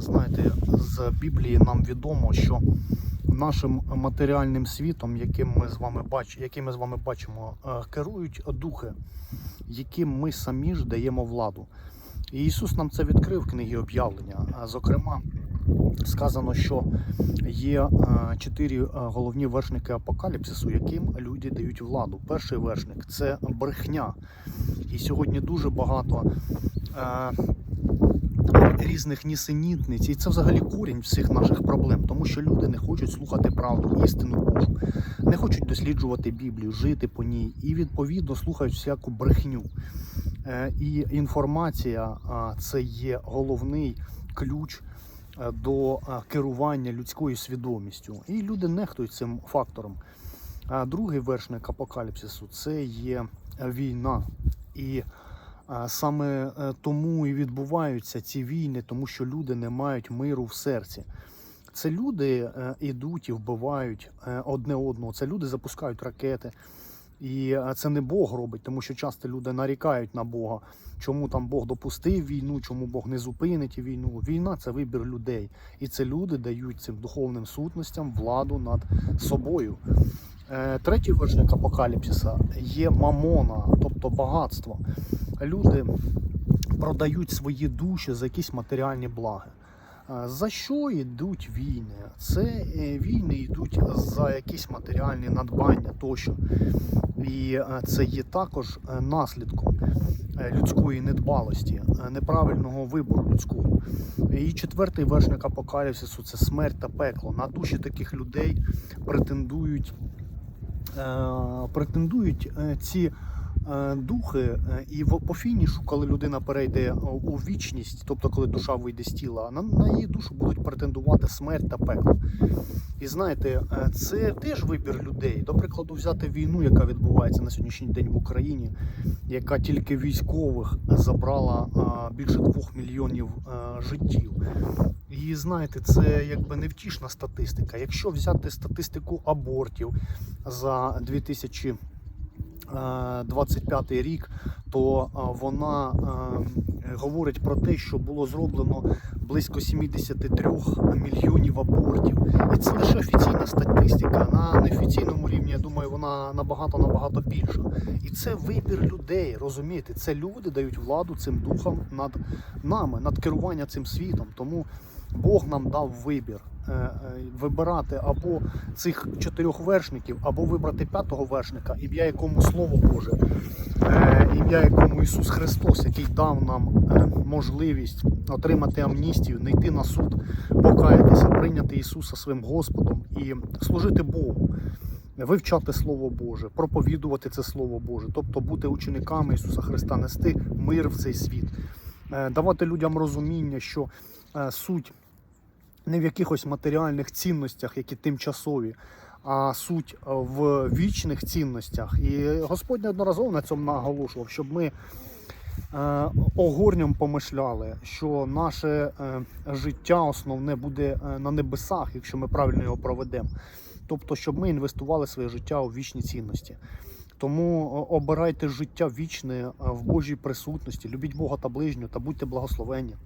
знаєте, з Біблії нам відомо, що нашим матеріальним світом, яким ми з вами бач, який ми з вами бачимо, е, керують духи, яким ми самі ж даємо владу. І Ісус нам це відкрив в книгі об'явлення. Зокрема, сказано, що є е, чотири е, головні вершники апокаліпсису, яким люди дають владу. Перший вершник це брехня. І сьогодні дуже багато різних нісенітниць, і це взагалі корінь всіх наших проблем, тому що люди не хочуть слухати правду, істину Божу, не хочуть досліджувати Біблію, жити по ній і відповідно слухають всяку брехню. Е, І інформація це є головний ключ е, до е, керування людською свідомістю. І люди нехтують цим фактором. А другий вершник апокаліпсису це є війна. І саме е, тому і відбуваються ці війни, тому що люди не мають миру в серці. Це люди е, ідуть і вбивають е, одне одного. Це люди запускають ракети. І е, це не Бог робить, тому що часто люди нарікають на Бога, чому там Бог допустив війну, чому Бог не зупинить війну. Війна це вибір людей, і це люди дають цим духовним сутностям владу над собою. Е, Третій вершник апокаліпсиса є мамона, тобто багатство. Люди продають свої душі за якісь матеріальні благи. За що йдуть війни? Це е, війни йдуть за якісь матеріальні надбання тощо. І е, це є також е, наслідком людської недбалості, неправильного вибору людського. І четвертий вершник апокаліпсису це смерть та пекло. На душі таких людей претендують, претендують е, ці е, духи, е, і по фінішу, коли людина перейде у вічність, тобто коли душа вийде з тіла, на, її душу будуть претендувати смерть та пекло. І знаєте, е, це теж вибір людей. До прикладу, взяти війну, яка відбувається на сьогоднішній день в Україні, яка тільки військових забрала більше двох мільйонів життів. І знаєте, це якби невтішна статистика. Якщо взяти статистику абортів за 2000 е, 25 рік, то вона е, говорить про те, що було зроблено близько 73 мільйонів абортів. І це лише офіційна статистика. На неофіційному рівні, я думаю, вона набагато набагато більша. І це вибір людей, розумієте? Це люди дають владу цим духам над нами, над керування цим світом. Тому Бог нам дав вибір е, е, вибирати або цих чотирьох вершників, або вибрати п'ятого вершника, ім'я якому Слово Боже, е, ім'я якому Ісус Христос, який дав нам е, можливість отримати амністію, не йти на суд, покаятися, прийняти Ісуса своїм Господом і служити Богу. Вивчати Слово Боже, проповідувати це Слово Боже, тобто бути учениками Ісуса Христа, нести мир в цей світ, е, давати людям розуміння, що е, суть не в якихось матеріальних цінностях, які тимчасові, а суть е, в вічних цінностях. І Господь неодноразово на цьому наголошував, щоб ми е, огорням помишляли, що наше е, життя основне буде е, на небесах, якщо ми правильно його проведемо. Тобто, щоб ми інвестували своє життя у вічні цінності. Тому е, обирайте життя вічне в Божій присутності, любіть Бога та ближнього та будьте благословенні.